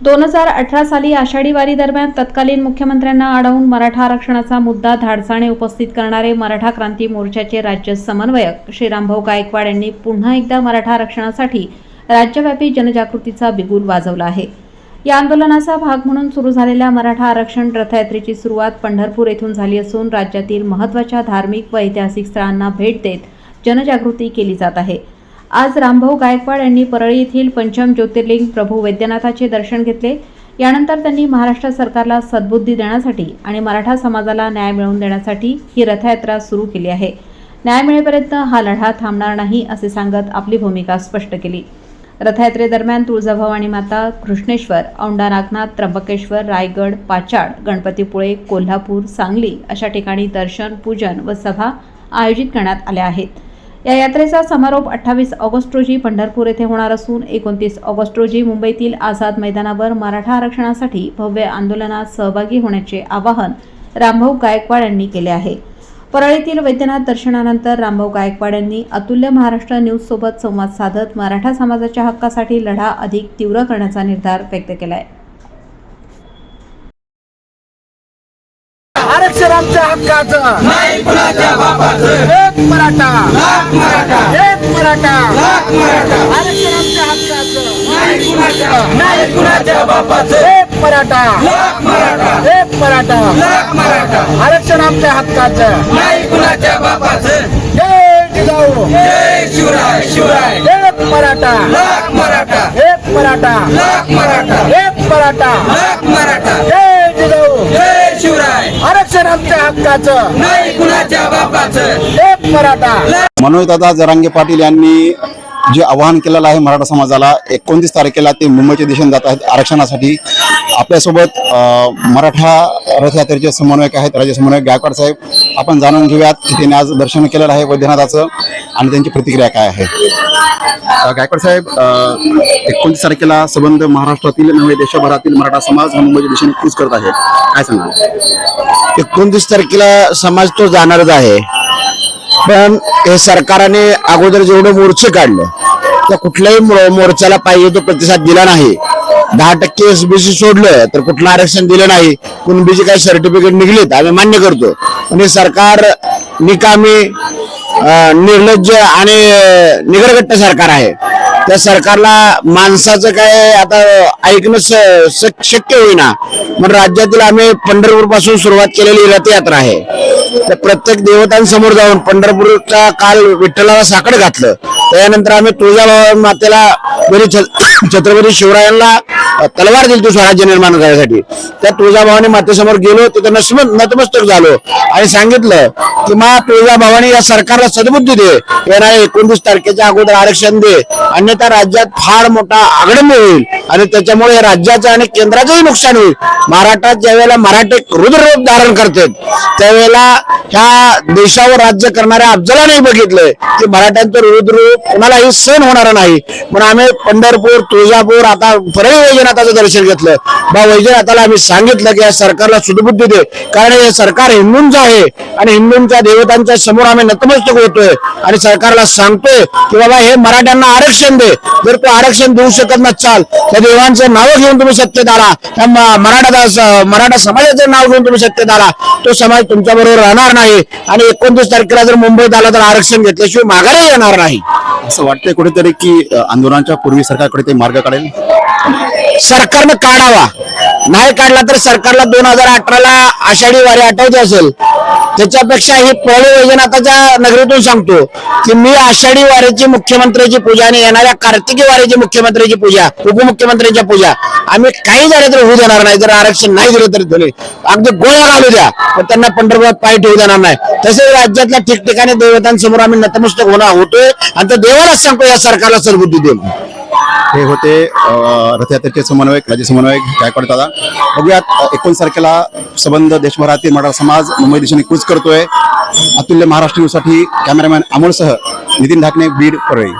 दोन हजार अठरा साली आषाढी वारी दरम्यान तत्कालीन मुख्यमंत्र्यांना अडवून मराठा आरक्षणाचा मुद्दा धाडसाने उपस्थित करणारे मराठा क्रांती मोर्चाचे राज्य समन्वयक श्रीरामभाऊ गायकवाड यांनी पुन्हा एकदा मराठा आरक्षणासाठी राज्यव्यापी जनजागृतीचा बिगुल वाजवला आहे. या आंदोलनाचा भाग म्हणून सुरू झालेल्या मराठा आरक्षण रथयात्रेची सुरुवात पंढरपूर येथून झाली असून राज्यातील महत्त्वाच्या धार्मिक व ऐतिहासिक स्थळांना भेट देत जनजागृती केली जात आहे. आज रामभाऊ गायकवाड यांनी परळी येथील पंचम ज्योतिर्लिंग प्रभू वैद्यनाथाचे दर्शन घेतले. यानंतर त्यांनी महाराष्ट्र सरकारला सद्बुद्धी देण्यासाठी आणि मराठा समाजाला न्याय मिळवून देण्यासाठी ही रथयात्रा सुरू केली आहे. न्याय मिळेपर्यंत हा लढा थांबणार नाही असे सांगत आपली भूमिका स्पष्ट केली. रथयात्रेदरम्यान तुळजाभवानी माता कृष्णेश्वर औंढा नागनाथ त्र्यंबकेश्वर रायगड पाचाड गणपतीपुळे कोल्हापूर सांगली अशा ठिकाणी दर्शन पूजन व सभा आयोजित करण्यात आल्या आहेत. या यात्रेचा समारोप अठ्ठावीस ऑगस्ट रोजी पंढरपूर येथे होणार असून एकोणतीस ऑगस्ट रोजी मुंबईतील आझाद मैदानावर मराठा आरक्षणासाठी भव्य आंदोलनात सहभागी होण्याचे आवाहन रामभाऊ गायकवाड यांनी केले आहे. परळीतील वैद्यनाथ दर्शनानंतर रामभाऊ गायकवाड यांनी अतुल्य महाराष्ट्र न्यूजसोबत संवाद साधत मराठा समाजाच्या हक्कासाठी लढा अधिक तीव्र करण्याचा निर्धार व्यक्त केला आहे आरक्षण आमच्या हक्काचं. नाही कुणाच्या बापाचं एक मराठा. लाख मराठा एक मराठा. लाख मराठा आरक्षण आमच्या हक्काचं. नाही कुणाच्या नाही कुणाच्या बापाचं एक मराठा. लाख मराठा एक मराठा. लाख मराठा आरक्षण आमच्या हक्काचं. नाही कुणाच्या बापाचं जय जिजाऊ. जय शिवराय शिवराय एक मराठा. लाख मराठा. एक मराठा. लाख मराठा एक मराठा लाख मराठा जय जिजाऊ जय शिवराय आरक्षण आमच्या हक्काचं. नाही कुणाच्या बापाचं. एक मराठा. मनोजदादा जरांगे पाटील यांनी जे आवाहन केलेलं आहे मराठा समाजाला एकोणतीस तारखेला ते मुंबईच्या दिशेने जात आहेत आरक्षणासाठी. आपल्यासोबत मराठा रथयात्रेचे समन्वयक आहेत राज्य समन्वयक गायकवाड साहेब. आपण जाणून घेऊयात की त्यांनी आज दर्शन केलेलं आहे वैद्यनाथाचं आणि त्यांची प्रतिक्रिया काय आहे. गायकवाड साहेब एकोणतीस तारखेला संबंध महाराष्ट्रातील नव्हे देशभरातील मराठा समाज हा मुंबईच्या दिशेने कूच करत आहे. काय सांगा एकोणतीस तारखेला समाज तो जाणारच आहे. पण हे सरकारने अगोदर जेवढे मोर्चे काढले त्या कुठल्याही मो- मोर्चाला पाहिजे तो प्रतिसाद दिला नाही. दहा टक्के एसबीसी सोडलं तर कुठलं आरक्षण दिलं नाही. कुणबीचे काही सर्टिफिकेट निघलेत आम्ही मान्य करतो पण हे सरकार निकामी निर्लज्ज आणि अं, निगरगट्ट सरकार आहे. त्या सरकारला माणसाचं काय आता ऐकणं स- शक्य होईना. पण राज्यातील आम्ही पंढरपूरपासून सुरुवात केलेली रथयात्रा आहे. त्या प्रत्येक देवतांसमोर जाऊन पंढरपूरच्या काल विठ्ठलाला साकड घातलं. त्यानंतर आम्ही तुळजाभवानी मातेला म्हणजे छत्रपती शिवरायांना तलवार दिली तू स्वराज्य निर्माण करण्यासाठी. त्या तुळजाभवानी मातेसमोर गेलो तिथं नसम नतमस्तक झालो आणि सांगितलं की मा तुळजाभवानी या सरकारला सद्बुद्धी दे. येणाऱ्या एकोणतीस तारखेच्या अगोदर आरक्षण दे. अन्यथा राज्यात फार मोठा आगडंब होईल. आणि त्याच्यामुळे राज्याचं आणि केंद्राचंही नुकसान होईल. महाराष्ट्रात ज्यावेळेला मराठे रुद्ररूप धारण करतात त्यावेळेला ह्या देशावर राज्य करणाऱ्या अफजलाने बघितलंय की मराठ्यांचं रुद्ररूप कोणालाही सहन होणार नाही. म्हणून आम्ही पंढरपूर तुळजापूर आता परळी वैजनाथाचं दर्शन घेतलं. बा वैजनाथाला आम्ही सांगितलं की या सरकारला सुदबुद्धी दे. कारण हे सरकार हिंदूंचं आहे आणि हिंदूंच्या देवतांच्या समोर आम्ही नतमस्तक होतोय आणि सरकारला सांगतोय की बाबा हे मराठ्यांना आरक्षण दे. जर तू आरक्षण देऊ शकत नसाल त्या देवांचं नाव घेऊन तुम्ही सत्तेत आला मराठा मराठा समाजाचं नाव घेऊन तुम्ही सत्तेत आला तो समाज तुमच्या बरोबर राहणार नाही. आणि एकोणतीस तारखेला जर मुंबईत आला तर आरक्षण घेतल्याशिवाय माघारी येणार नाही. असं वाटतंय कुठेतरी की आंदोलनाच्या पूर्वी सरकारकडे ते मार्ग काढेल? सरकारनं काढावा. नाही काढला तर सरकारला दोन हजार अठराला आषाढी वारी आठवते असेल. त्याच्यापेक्षा ही पळी वैजनाथाच्या नगरीतून सांगतो की मी आषाढी वारीची मुख्यमंत्र्याची पूजा आणि येणाऱ्या कार्तिकी वारीची मुख्यमंत्र्याची पूजा उपमुख्यमंत्र्यांच्या पूजा आम्ही काही झालं तर होऊ देणार नाही जर आरक्षण नाही दिलं तरी दिले अगदी गोळ्या घालू द्या पण त्यांना पंढरपुरात पाय ठेवू देणार नाही. तसेच राज्यातल्या ठिकठिकाणी देवतांसमोर आम्ही नतमस्तक होणार होतोय आणि त्या देवालाच सांगतो या सरकारला सद्बुद्धी देऊन. हे होते रथयात्रेचे समन्वयक राज्य समन्वयक गायकवाड दादा. बघूयात एकोणीस तारखेला संबंध देशभरातील मराठा समाज मुंबई दिशेने कूच करतोय. अतुल्य महाराष्ट्र न्यूजसाठी कॅमेरामॅन अमोलसह नितीन ढाकणे बीड परळी.